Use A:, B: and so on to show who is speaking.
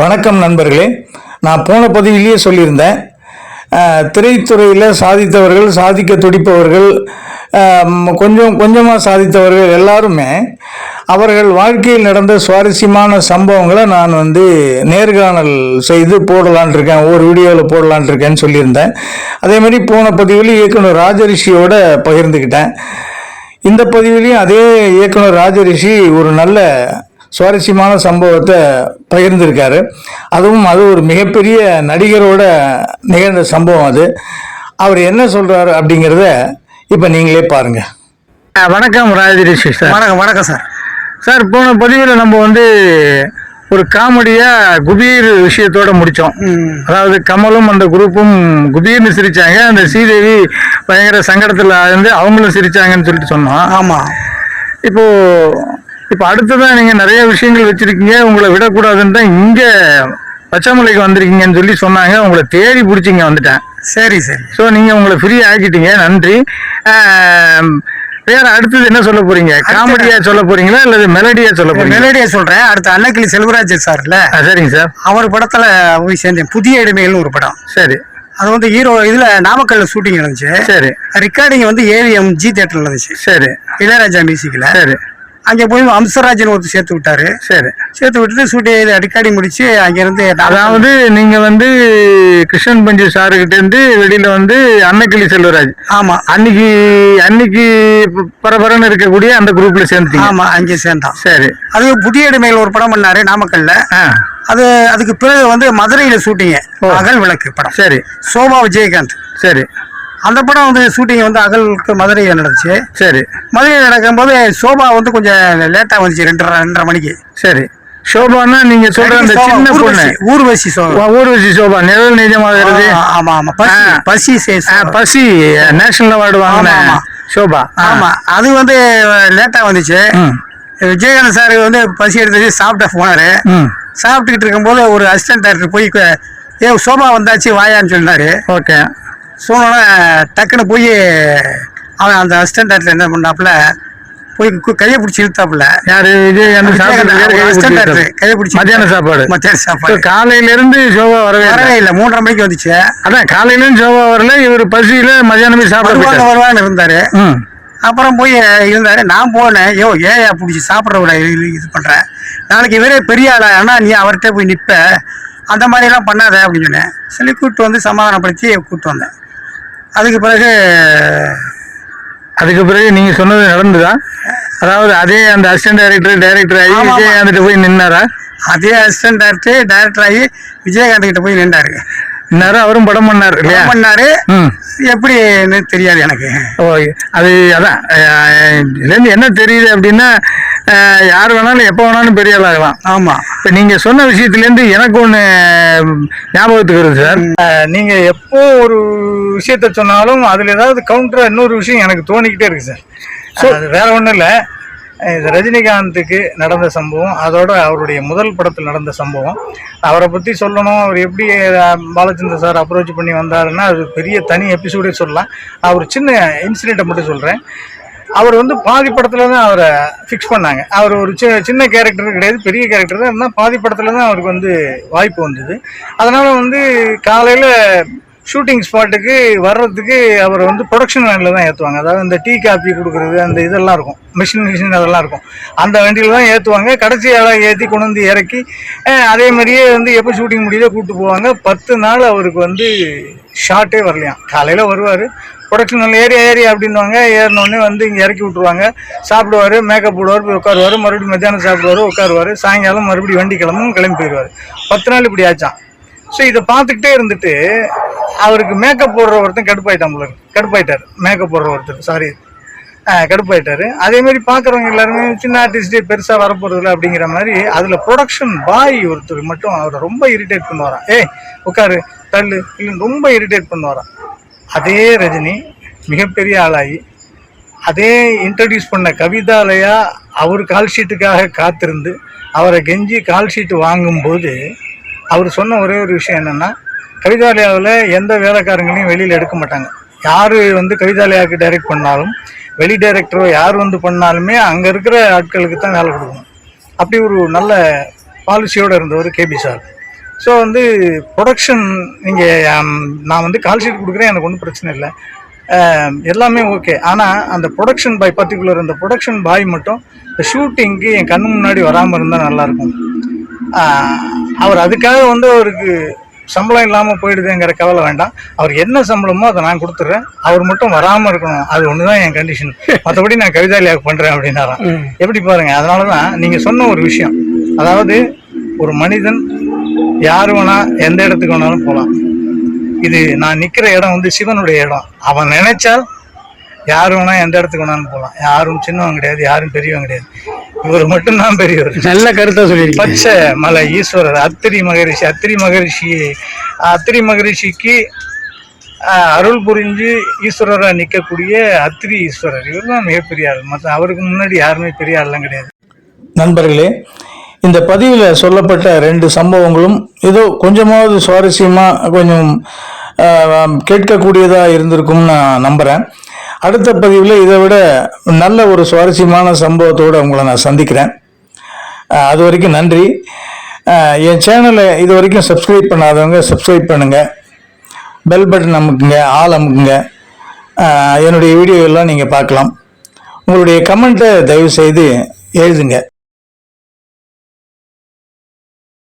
A: வணக்கம் நண்பர்களே. நான் போன பதிவிலேயே சொல்லியிருந்தேன். திரைத்துறையில் சாதித்தவர்கள் சாதிக்க துடிப்பவர்கள் கொஞ்சம் கொஞ்சமாக சாதித்தவர்கள் எல்லாருமே அவர்கள் வாழ்க்கையில் நடந்த சுவாரஸ்யமான சம்பவங்களை நான் வந்து நேர்காணல் செய்து போடலான் இருக்கேன் ஒரு வீடியோவில் போடலான் இருக்கேன்னு சொல்லியிருந்தேன். அதேமாதிரி போன பதிவில் இயக்குனர் ராஜரிஷியோட பகிர்ந்துக்கிட்டேன். இந்த பதிவிலையும் அதே இயக்குனர் ராஜரிஷி ஒரு நல்ல சுவாரஸ்யமான சம்பவத்தை பகிர்ந்திருக்காரு. அதுவும் அது ஒரு மிகப்பெரிய நடிகரோட நிகழ்ந்த சம்பவம் அது. அவர் என்ன சொல்றாரு அப்படிங்கிறத இப்போ நீங்களே பாருங்க. வணக்கம் ராஜரிஷி சார்.
B: வணக்கம் வணக்கம் சார்.
A: சார் போன பதிவில் நம்ம வந்து ஒரு காமெடியாக குபீர் விஷயத்தோட முடித்தோம். அதாவது கமலும் அந்த குரூப்பும் குபீர்னு சிரிச்சாங்க. அந்த ஸ்ரீதேவி பயங்கர சங்கடத்தில் இருந்து அவங்களும் சிரிச்சாங்கன்னு சொல்லிட்டு சொன்னோம்.
B: ஆமா.
A: இப்போ இப்போ அடுத்ததான் நீங்க நிறைய விஷயங்கள் வச்சிருக்கீங்க உங்களை விடக்கூடாதுன்னு தான் இங்க பச்சைமலைக்கு வந்திருக்கீங்கன்னு சொல்லி சொன்னாங்க. உங்களை தேடி பிடிச்சிங்க வந்துட்டேன்.
B: சரி சரி.
A: ஸோ நீங்க உங்களை ஃப்ரீ ஆக்கிட்டீங்க. நன்றி. வேற அடுத்தது என்ன சொல்ல போறீங்க? காமெடியா சொல்ல போறீங்களா இல்லது மெலடியா சொல்ல போறீங்க
B: மெலடியா சொல்றேன். அடுத்து அன்னக்கிளி செல்வராஜ் சார்ல
A: சரிங்க சார்
B: அவர் படத்துல போய் சேர்ந்தேன். புதிய இடைமைகள்னு ஒரு படம்.
A: சரி.
B: அது வந்து ஹீரோ இதுல நாமக்கல்ல ஷூட்டிங் நடந்துச்சு.
A: சரி.
B: ரெக்கார்டிங் வந்து ஏவிஎம் ஜி தேட்டர்ல நடந்துச்சு.
A: சரி.
B: இளையராஜா மியூசிக்ல
A: சரி.
B: அங்க போய் அம்சராஜன் ஒருத்தர் சேர்த்து விட்டாரு.
A: சரி.
B: சேர்த்து விட்டுட்டு ஷூட்டிங் ரெக்கார்டிங் முடிச்சு அங்க இருந்து
A: அதாவது நீங்க வந்து கிருஷ்ணன் பஞ்சு சாருக்கிட்ட இருந்து வெளியில வந்து அன்னக்கிளி செல்வராஜ்.
B: ஆமா.
A: அன்னைக்கு அன்னைக்கு பரபரன்னு இருக்கக்கூடிய அந்த குரூப்ல சேர்ந்துட்டீங்க.
B: ஆமா அங்கே சேர்ந்தான்.
A: சரி.
B: அது புதிய இடைமைகள் ஒரு படம் பண்ணாரு நாமக்கல்ல. அது அதுக்கு பிறகு வந்து மதுரையில ஷூட்டிங் அகல் விளக்கு படம்.
A: சரி.
B: சோபா விஜயகாந்த்.
A: சரி.
B: அந்த படம் வந்து ஷூட்டிங் வந்து அகலுக்கு மதுரையில் நடந்துச்சு.
A: சரி.
B: மதுரையில் நடக்கும்போது சோபா வந்து கொஞ்சம் லேட்டாக வந்துச்சு ரெண்டரை ரெண்டரை மணிக்கு.
A: சரி. சோபான்னா நீங்க சொல்ற அந்த சின்ன பொண்ணு.
B: ஊர்வசி சோபா.
A: ஊர்வசி சோபா நிழல் நிஜமாகிறது
B: ஆமா ஆமா. பசி. பசி
A: பசி நேஷனல் அவார்டு வாங்கின. சோபா.
B: ஆமா அது வந்து லேட்டா வந்துச்சு. விஜயகாந்த் சார் வந்து பசி எடுத்து சாப்பிட்ட போனாரு. சாப்பிட்டுக்கிட்டு இருக்கும்போது ஒரு அசிஸ்டன்ட் டைரக்டர் போய் ஏ சோபா வந்தாச்சு வாயான்னு சொன்னாரு
A: ஓகே.
B: சொன்னோன்னே டக்குன்னு போய் அவன் அந்த அசிஸ்டன்ட் டைரக்டர் என்ன பண்ணாப்புல போய் கையை பிடிச்சி இழுத்தாப்புல.
A: யாரு?
B: director கையை பிடிச்சி
A: மத்தியான சாப்பாடு.
B: மத்தியான சாப்பாடு.
A: காலையில இருந்து சோபா வரவே இல்லை.
B: வரவே இல்லை மூன்றரை மணிக்கு வந்துச்சு.
A: அதான் காலையில இருந்து சோபா வரல இவர் பசியில மத்தியானமே சாப்பிட.
B: வருவான்னு இருந்தாரு. அப்புறம் போய் இருந்தாரு நான் போனேன் யோ ஏயா பிடிச்சி சாப்பிட்ற இது பண்றேன் நாளைக்கு இவரே பெரிய ஆளா ஆனா நீ அவர்கிட்ட போய் நிப்ப. அந்த மாதிரி எல்லாம் பண்ணாத அப்படின்னு சொன்னேன் சொல்லி கூப்பிட்டு வந்து சமாதானப்படுத்தி கூப்பிட்டு வந்தேன். அதுக்கு பிறகு
A: அதுக்கு பிறகு நீங்க சொன்னது நடந்துதா அதாவது அதே அந்த அசிஸ்டன்ட் டைரக்டர் டைரக்டர் ஆகி
B: ஆமா, ஆமா.
A: விஜயகாந்த் போய் நின்னாரா?
B: அதே அசிஸ்டன்ட் டைரக்டர் டைரக்டர் ஆகி விஜயகாந்த் கிட்ட போய் நின்றாரு
A: நின்னாரு அவரும் படம் பண்ணார் இல்லையா?
B: பண்ணாரு.
A: ம்.
B: எப்படின்னு தெரியாது எனக்கு.
A: ஓ அது அதான் இதுலேருந்து என்ன தெரியுது அப்படின்னா யார் வேணாலும் எப்போ வேணாலும் பெரிய ஆள் ஆகலாம்
B: ஆமா.
A: இப்போ நீங்கள் சொன்ன விஷயத்துலேருந்து எனக்கு ஒன்று ஞாபகத்துக்கு வருது சார். நீங்கள் எப்போ ஒரு விஷயத்த சொன்னாலும் அதில் ஏதாவது கவுண்டராக இன்னொரு விஷயம் எனக்கு தோணிக்கிட்டே இருக்கு சார். அது வேற ஒன்றும் இல்லை. இது ரஜினிகாந்துக்கு நடந்த சம்பவம் அதோட அவருடைய முதல் படத்தில் நடந்த சம்பவம். அவரை பற்றி சொல்லணும் அவர் எப்படி பாலச்சந்தர் சார் அப்ரோச் பண்ணி வந்தாருன்னா அது பெரிய தனி எபிசோடே சொல்லலாம். அவர் சின்ன இன்சிடெண்ட்டை மட்டும் சொல்கிறேன் அவர் வந்து பாதி படத்தில் தான் அவரை ஃபிக்ஸ் பண்ணாங்க. அவர் ஒரு சி சின்ன கேரக்டர் கிடையாது பெரிய கேரக்டர் தான். இருந்தால் பாதி படத்தில் தான் அவருக்கு வந்து வாய்ப்பு வந்தது. அதனால் வந்து காலையில் ஷூட்டிங் ஸ்பாட்டுக்கு வர்றதுக்கு அவர் வந்து ப்ரொடக்ஷன் வேனில் தான் ஏற்றுவாங்க அதாவது இந்த டீ காப்பி கொடுக்குறது அந்த இதெல்லாம் இருக்கும். மிஷின் மிஷின் அதெல்லாம் இருக்கும். அந்த வண்டியில் தான் ஏற்றுவாங்க கடைசி ஆளாக ஏற்றி கொண்டு வந்து இறக்கி அதே மாதிரியே வந்து எப்போ ஷூட்டிங் முடியுதோ கூப்பிட்டு போவாங்க. பத்து நாள் அவருக்கு வந்து ஷார்ட்டே வரலையாம். காலையில் வருவார். ப்ரொடக்ஷன் ஏறி ஏறி அப்படின்வாங்க ஏறினோடனே வந்து இங்கே இறக்கி விட்ருவாங்க சாப்பிடுவார் மேக்கப் போடுவார் போய் உட்காருவார். மறுபடியும் மத்தியானம் சாப்பிடுவார் உட்காருவார். சாயங்காலம் மறுபடியும் வண்டி கிளம்பும் கிளம்பி போயிடுவார் பத்து நாள் இப்படி ஆச்சான் ஸோ இதை பார்த்துக்கிட்டே இருந்துட்டு அவருக்கு மேக்கப் போடுற ஒருத்தன் கடுப்பாயிட்டான் போல கடுப்பாயிட்டார். மேக்கப் போடுற ஒருத்தர். சாரி கடுப்பாயிட்டார். அதே மாதிரி பார்க்குறவங்க எல்லாருமே சின்ன ஆர்டிஸ்டே பெருசாக வரப்போகிறதில்ல அப்படிங்கிற மாதிரி அதில் ப்ரொடக்ஷன் பாய் ஒருத்தர் மட்டும் அவரை ரொம்ப இரிட்டேட் பண்ணுவாராம் ஏய் உட்காரு தள்ளு இல்லைன்னு ரொம்ப இரிட்டேட் பண்ணுவாராம் அதே ரஜினி மிகப்பெரிய ஆளாகி அதே இன்ட்ரடியூஸ் பண்ண கவிதாலயா அவர் கால் ஷீட்டுக்காக காத்திருந்து அவரை கெஞ்சி கால் ஷீட்டு வாங்கும்போது அவர் சொன்ன ஒரே ஒரு விஷயம் என்னென்னா கவிதாலயாவில் எந்த வேலைக்காரங்களையும் வெளியில் எடுக்க மாட்டாங்க. யார் வந்து கவிதாலயாவுக்கு டைரக்ட் பண்ணாலும் வெளி டைரக்டரோ யார் வந்து பண்ணாலுமே அங்கே இருக்கிற ஆட்களுக்கு தான் வேலை கொடுக்கணும். அப்படி ஒரு நல்ல பாலிசியோடு இருந்தவர் கேபி சார். ஸோ வந்து ப்ரொடக்ஷன் நீங்கள் நான் வந்து கால் ஷீட் கொடுக்குறேன் எனக்கு ஒன்றும் பிரச்சனை இல்லை. எல்லாமே ஓகே ஆனால் அந்த ப்ரொடக்ஷன் பாய் பர்டிகுலர் அந்த ப்ரொடக்ஷன் பாய் மட்டும் இந்த ஷூட்டிங்க்கு என் கண்ணு முன்னாடி வராமல் இருந்தால் நல்லாயிருக்கும் அவர் அதுக்காக வந்து அவருக்கு சம்பளம் இல்லாமல் போயிடுதுங்கிற கவலை வேண்டாம். அவர் என்ன சம்பளமோ அதை நான் கொடுத்துட்றேன் அவர் மட்டும் வராமல் இருக்கணும். அது ஒன்று தான் என் கண்டிஷன் மற்றபடி நான் கவிதாலியாக பண்ணுறேன் அப்படின்னாராம். எப்படி பாருங்கள் அதனால தான் நீங்கள் சொன்ன ஒரு விஷயம். அதாவது ஒரு மனிதன் யார் வேணா எந்த இடத்துக்கு வேணாலும் போகலாம் இது நான் நிற்கிற இடம் வந்து சிவனுடைய இடம். அவன் நினைச்சால் யார் வேணா எந்த இடத்துக்கு வேணாலும் போகலாம் யாரும் சின்னவன் கிடையாது யாரும் பெரியவன் கிடையாது. இவர் மட்டும்தான் பெரியவர்.
B: நல்ல கருத்தை சொல்லியிருக்கீங்க.
A: பச்சை மலை ஈஸ்வரர் அத்திரி மகரிஷி அத்திரி மகரிஷி. அத்திரி மகரிஷிக்கு அருள் புரிஞ்சு ஈஸ்வரராக நிற்கக்கூடிய அத்திரி ஈஸ்வரர். இவர் தான் மிகப்பெரிய ஆள். மற்ற அவருக்கு முன்னாடி யாருமே பெரிய ஆள்லாம் கிடையாது.
C: நண்பர்களே இந்த பதிவில் சொல்லப்பட்ட ரெண்டு சம்பவங்களும் ஏதோ கொஞ்சமாவது சுவாரஸ்யமாக கொஞ்சம் கேட்கக்கூடியதாக இருந்திருக்கும்னு நான் நம்புகிறேன் அடுத்த பதிவில் இதை விட நல்ல ஒரு சுவாரஸ்யமான சம்பவத்தோடு உங்களை நான் சந்திக்கிறேன். அது வரைக்கும் நன்றி. என் சேனலை இது வரைக்கும் சப்ஸ்கிரைப் பண்ணாதவங்க சப்ஸ்கிரைப் பண்ணுங்கள் பெல் பட்டன் அமுக்குங்க ஆள் அமுக்குங்க. என்னுடைய வீடியோ எல்லாம் நீங்கள் பார்க்கலாம். உங்களுடைய கமெண்ட்டை தயவு செய்து எழுதுங்க.